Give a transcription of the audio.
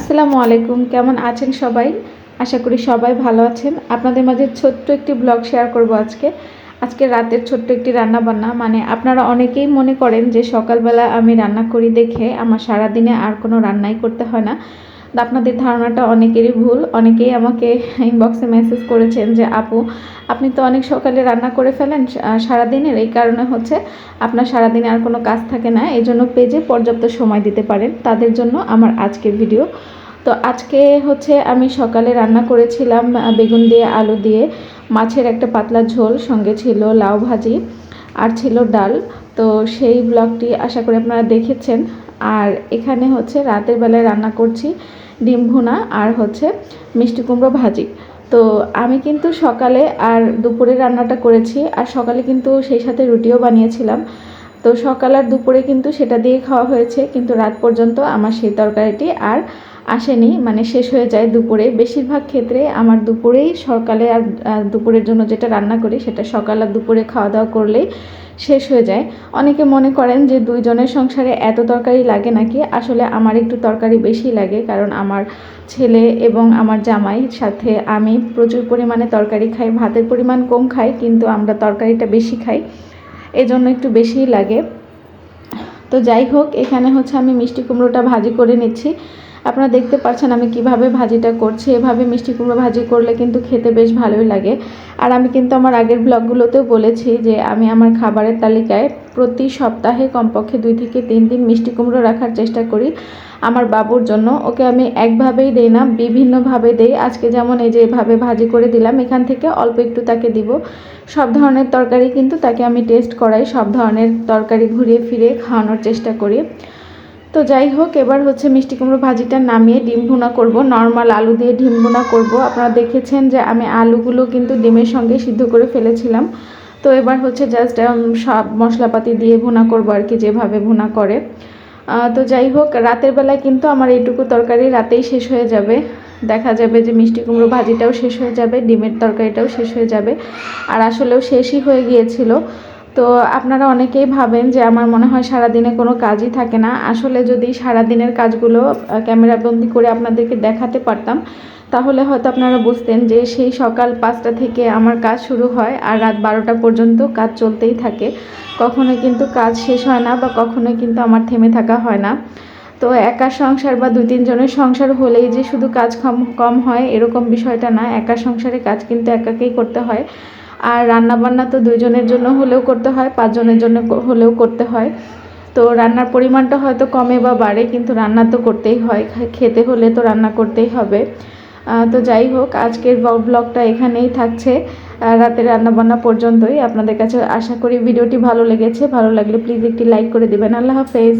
আসসালামু আলাইকুম। কেমন আছেন সবাই? আশা করি সবাই ভালো আছেন। আপনাদের মাঝে ছোট্ট একটি ব্লগ শেয়ার করব আজকে। আজকে রাতের ছোট্ট একটি রান্না বান্না মানে আপনারা অনেকেই মনে করেন যে সকালবেলা আমি রান্না করি দেখে আমার সারা দিনে আর কোনো রান্নাই করতে হয় না। আপনাদের ধারণাটা অনেকেরই ভুল। অনেকেই আমাকে ইনবক্সে মেসেজ করেছেন যে, আপু, আপনি তো অনেক সকালে রান্না করে ফেলেন সারাদিনের। এই কারণে হচ্ছে আপনার সারাদিনে আর কোনো কাজ থাকে না। এই জন্য পেজে পর্যাপ্ত সময় দিতে পারেন। তাদের জন্য আমার আজকের ভিডিও তো আজকে হচ্ছে আমি সকালে রান্না করেছিলাম বেগুন দিয়ে, আলু দিয়ে। মাছের একটা পাতলা ঝোল, সঙ্গে ছিল লাউ ভাজি আর ছিল ডাল। তো সেই ব্লগটি আশা করি আপনারা দেখেছেন। আর এখানে হচ্ছে রাতের বেলায় রান্না করছি ডিম ভুনা আর হচ্ছে মিষ্টি কুমড়ো ভাজি। তো আমি কিন্তু সকালে আর দুপুরে রান্নাটা করেছি আর সকালে কিন্তু সেই সাথে রুটিও বানিয়েছিলাম। তো সকাল আর দুপুরে কিন্তু সেটা দিয়ে খাওয়া হয়েছে। কিন্তু রাত পর্যন্ত আমার সেই তরকারিটি আর আসেনি মানে শেষ হয়ে যায় দুপুরে। বেশিরভাগ ক্ষেত্রে আমার দুপুরেই সকালে আর দুপুরের জন্য যেটা রান্না করি সেটা সকাল আর দুপুরে খাওয়া দাওয়া করলেই শেষ হয়ে যায়। অনেকে মনে করেন যে দুইজনের সংসারে এত তরকারি লাগে নাকি? আসলে আমার একটু তরকারি বেশি লাগে কারণ আমার ছেলে এবং আমার জামাই সাথে আমি প্রচুর পরিমাণে তরকারি খাই, ভাতের পরিমাণ কম খাই, কিন্তু আমরা তরকারিটা বেশি খাই। এজন্য একটু বেশিই লাগে। তো যাই হোক, এখানে হচ্ছে আমি মিষ্টি কুমড়োটা ভাজি করে নিচ্ছি। আপনারা দেখতে পাচ্ছেন আমি কীভাবে ভাজিটা করছি। এভাবে মিষ্টি কুমড়ো ভাজি করলে কিন্তু খেতে বেশ ভালোই লাগে। আর আমি কিন্তু আমার আগের ব্লগগুলোতেও বলেছি যে আমি আমার খাবারের তালিকায় প্রতি সপ্তাহে কমপক্ষে দুই থেকে তিন দিন মিষ্টি কুমড়ো রাখার চেষ্টা করি আমার বাবুর জন্য। ওকে আমি একভাবেই দেই না, বিভিন্নভাবে দেই। আজকে যেমন এই যে এভাবে ভাজি করে দিলাম, এখান থেকে অল্প একটু তাকে দিব। সব ধরনের তরকারি কিন্তু তাকে আমি টেস্ট করাই, সব ধরনের তরকারি ঘুরিয়ে ফিরে খাওয়ানোর চেষ্টা করি। তো যাই হোক, এবার হচ্ছে মিষ্টি কুমড়ো ভাজিটা নামিয়ে ডিম ভুনা করব। নর্মাল আলু দিয়ে ডিম ভুনা করব। আপনারা দেখেছেন যে আমি আলুগুলো কিন্তু ডিমের সঙ্গে সিদ্ধ করে ফেলেছিলাম। তো এবার হচ্ছে জাস্ট সব মশলাপাতি দিয়ে ভুনা করব আর কি, যেভাবে ভুনা করে। তো যাই হোক, রাতের বেলায় কিন্তু আমার এইটুকু তরকারি রাতেই শেষ হয়ে যাবে। দেখা যাবে যে মিষ্টি কুমড়ো ভাজিটাও শেষ হয়ে যাবে, ডিমের তরকারিটাও শেষ হয়ে যাবে। আর আসলেও শেষই হয়ে গিয়েছিল। তো আপনারা অনেকেই ভাবেন যে আমার মনে হয় সারাদিনে কোনো কাজই থাকে না। আসলে যদি সারাদিনের কাজগুলো ক্যামেরাবন্দি করে আপনাদেরকে দেখাতে পারতাম, তাহলে হয়তো আপনারা বুঝতেন যে সেই সকাল পাঁচটা থেকে আমার কাজ শুরু হয় আর রাত বারোটা পর্যন্ত কাজ চলতেই থাকে। কখনোই কিন্তু কাজ শেষ হয় না বা কখনোই কিন্তু আমার থেমে থাকা হয় না। তো একা সংসার বা দুই তিনজনের সংসার হলেই যে শুধু কাজ কম কম হয় এরকম বিষয়টা না। একা সংসারে কাজ কিন্তু একাকেই করতে হয়। আর রান্নাবান্না তো দুইজনের জন্য হলেও করতে হয়, পাঁচজনের জন্য হলেও করতে হয়। তো রান্নার পরিমাণটা হয়তো কমে বা বাড়ে, কিন্তু রান্না তো করতেই হয় খেতে হলে তো রান্না করতেই হবে। তো যাই হোক, আজকের ব্লগটা এখানেই থাকছে। রাতের রান্নাবান্না পর্যন্তই। আপনাদের কাছে আশা করি ভিডিওটি ভালো লেগেছে। ভালো লাগলে প্লিজ একটি লাইক করে দেবেন। আল্লাহ হাফেজ।